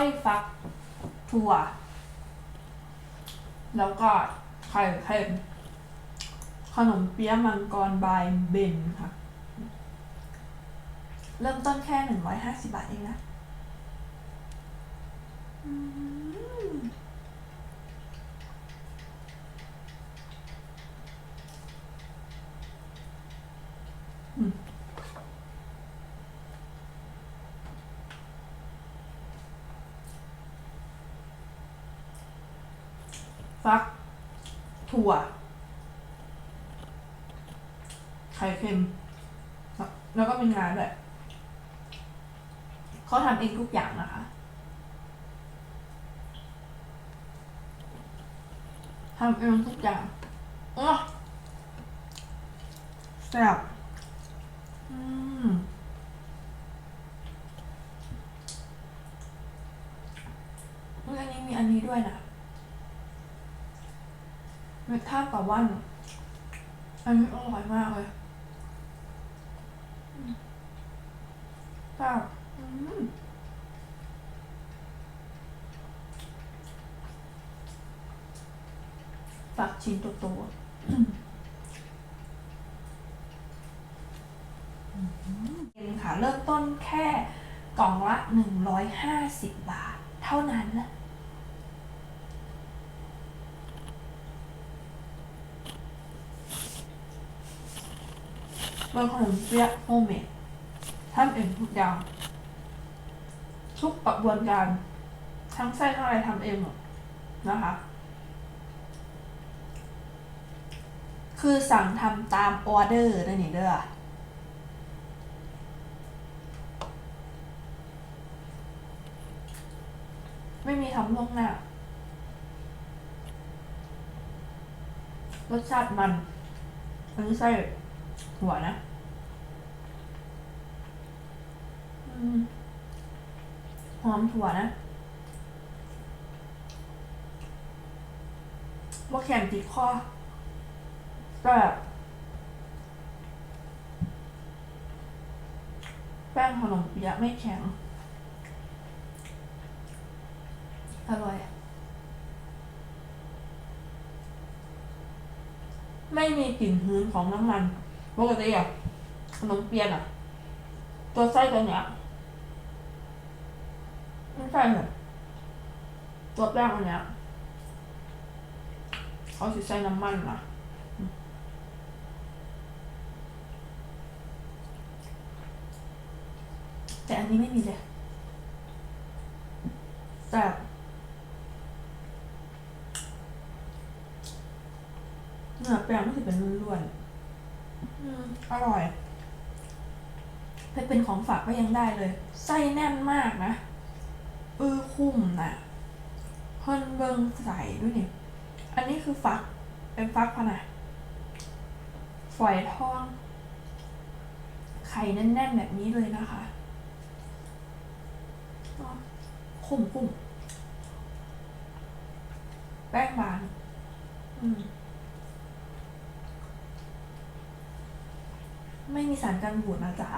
ไส้ฟักถั่ว แล้วก็ไข่เค็มขนมเปี๊ยะมังกรบายเบนค่ะ เริ่มต้นแค่หนึ่งร้อยห้าสิบบาทเองนะอืม ฟัก ถั่ว ไข่เค็ม แล้วก็เป็นงานด้วยเขาทำเองทุกอย่างนะคะทำเองทุกอย่างอ้อแซ่บอืมอันนี้มีอันนี้ด้วยนะ เม็ดข้าวกับว่านอันนี้อร่อยมากเลยอืมแซ่บอืมฝากชิ้นโตๆอะเองค่ะเริ่มต้นแค่กล่องละ 150 บาท เท่านั้นนะ เป็นขนมเปี๊ยะโฮมเมดทำเองทุกอย่างทุกกระบวนการ ทั้งไส้ทั้งอะไรทำเองหมดนะคะ คือสั่งทำตามออเดอร์นั่นนี่เด้อไม่มีทำล่วงหน้ารสชาติมันอันนี้ไส้ หัวนะอืมหอมถั่วนะว่าแข็งติดคอก็แบบแป้งขนมเปี๊ยะไม่แข็ง อร่อย ไม่มีกลิ่นหืนของน้ำมัน ปกติอะขนมเปี๊ยะอะตัวไส้ตัวเนี้ยไม่ใช่เหรอตัวแป้งอันเนี้ยเขาใส่น้ำมันนะแต่อันนี้ไม่มีเลยแต่เนื้อแป้งมันจะเป็นล้วนๆอืมอร่อยไป เป็นของฝากก็ยังได้เลยไส้แน่นมากนะเออคุ้มนะเพิ่นเบิงใสด้วยนี่อันนี้คือฟัก เป็นฟักพะนะฝอยทอง ไข่แน่นๆแบบนี้เลยนะคะคุ้มคุ้มแป้งบางอืมไม่มีสารกันบูดนะจ๊ะ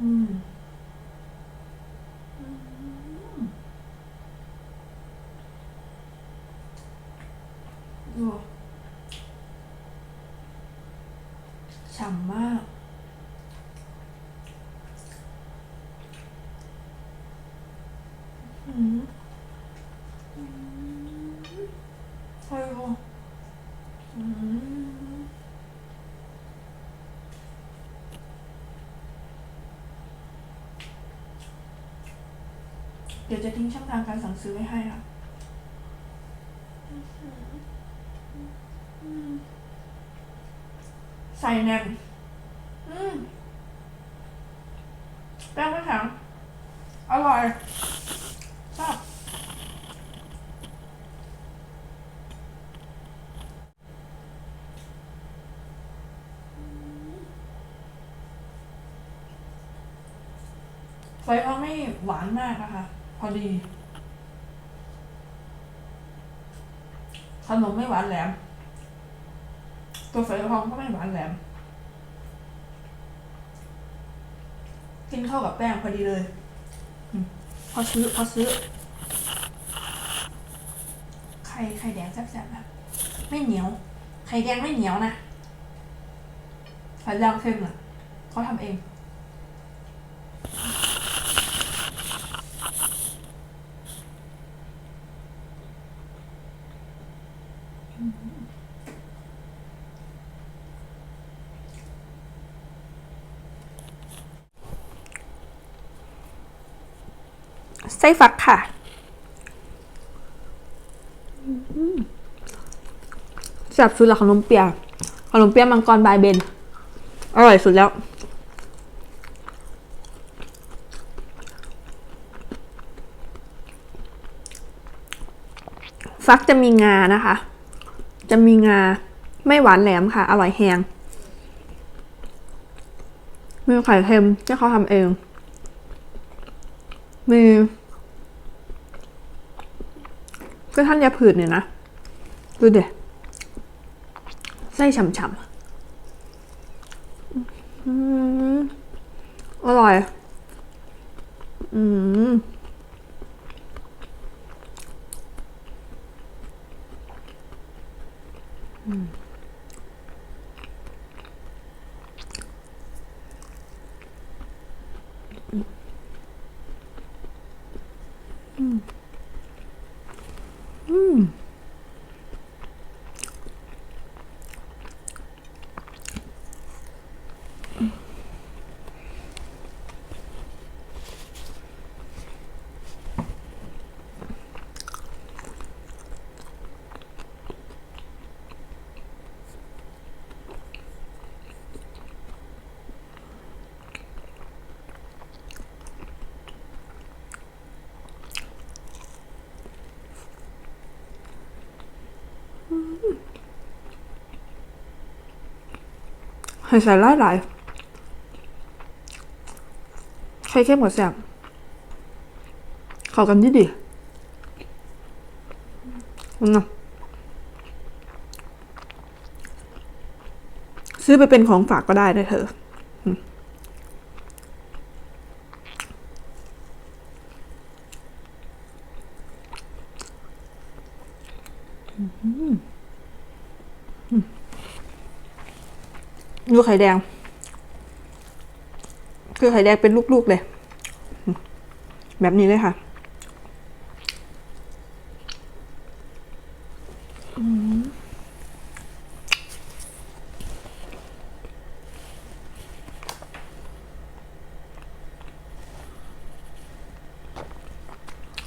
อืมดูฉ่ำมาก อืมอืมใช่ค่ะอืม เดี๋ยวจะทิ้งช่องทางการสั่งซื้อไว้ให้ค่ะอืมใส่แน่นอืมแป้งไม่แข็งอร่อยชอบไฟเขาไม่หวานมากนะคะ พอดีขนมไม่หวานแหลม ตัวฝอยทองก็ไม่หวานแหลม กินเข้ากับแป้งพอดีเลย พอซื้อ พอซื้อ ไข่ไข่แดงแซ่บๆแบบไม่เหนียว ไข่แดงไม่เหนียวนะไข่แดงเค็มอะเขาทำเอง ไส้ฟักค่ะแซ่บสุดละขนมเปียกขนมเปียกมังกรบายเบน อร่อยสุดแล้วฟักจะมีงานะคะ จะมีงาไม่หวานแหลมค่ะ อร่อยแฮงมีไข่เค็มที่เขาทำเอง มี ก็ท่านยาผืดเนี่ยนะ ดูเดี๋ยไส้ฉ่ำๆอืมอร่อย อืม ให้ใส่หลายหลายไข่เข้มกับแซ่บเข้ากันดีดีอืมซื้อไปเป็นของฝากก็ได้นะเธออืม ดูไข่แดง คือไข่แดงเป็นลูกๆเลย แบบนี้เลยค่ะ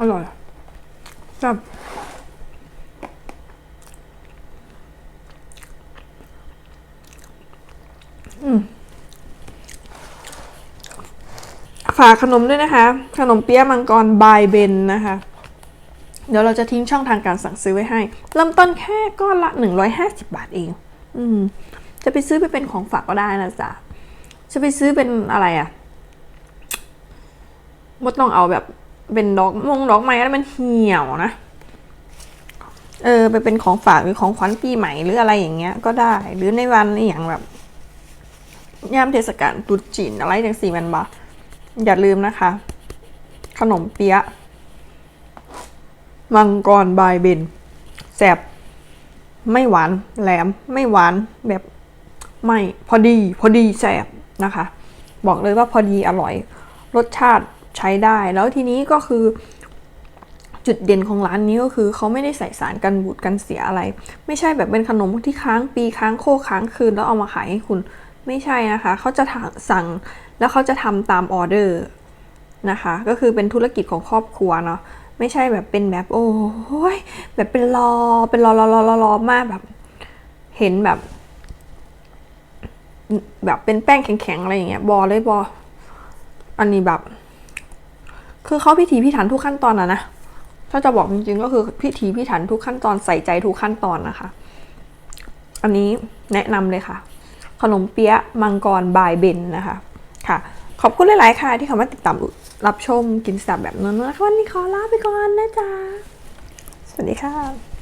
อร่อยจับาก ขนมด้วยนะคะ ขนมเปี๊ยะมังกรบายเบนนะคะ เดี๋ยวเราจะทิ้งช่องทางการสั่งซื้อไว้ให้ เริ่มต้นแค่ก้อนละ 150 บาทเอง อืม จะไปซื้อไปเป็นของฝากก็ได้นะจ๊ะ จะไปซื้อเป็นอะไรอะ่ะไม่ต้องเอาแบบเป็นดอกมงดอกไม้แล้วมันเหี่ยวนะ เออ ไปเป็นของฝากหรือของขวัญปีใหม่หรืออะไรอย่างเงี้ย ก็ได้ หรือในวันอย่างแบบยามเทศกาลตรุษจีนอะไรอย่างสี่มันบา อย่าลืมนะคะ ขนมเปี๊ยะ มังกรบายเบนแสบไม่หวานแหลม ไม่หวานแบบไม่พอดีพอดีแสบนะคะ บอกเลยว่าพอดีอร่อย รสชาติใช้ได้ แล้วทีนี้ก็คือ จุดเด่นของร้านนี้ก็คือเขาไม่ได้ใส่สารกันบูดกันเสียอะไร ไม่ใช่แบบเป็นขนมที่ค้างปีค้างโคค้างคืนแล้วเอามาขายให้คุณ ไม่ใช่นะคะ เขาจะสั่งแล้วเขาจะทำตามออเดอร์นะคะ ก็คือเป็นธุรกิจของครอบครัวเนาะ ไม่ใช่แบบเป็นแบบโอ้ยแบบเป็นรอ เป็นรอรอรอรอรอมากแบบ เห็นแบบ แบบเป็นแป้งแข็งๆอะไรอย่างเงี้ย บอเลยบอ อันนี้แบบ คือเขาพิถีพิถันทุกขั้นตอนอะนะ ถ้าจะบอกจริงๆก็คือพิถีพิถันทุกขั้นตอนใส่ใจทุกขั้นตอนนะคะ อันนี้แนะนำเลยค่ะ ขนมเปี๊ยะมังกรบายเบนนะคะค่ะ ขอบคุณหลาย ๆ ค่ะ ที่เข้ามาติดตามรับชมกินสับแบบนั้นนะคะวันนี้ขอลาไปก่อนนะจ๊ะสวัสดีค่ะ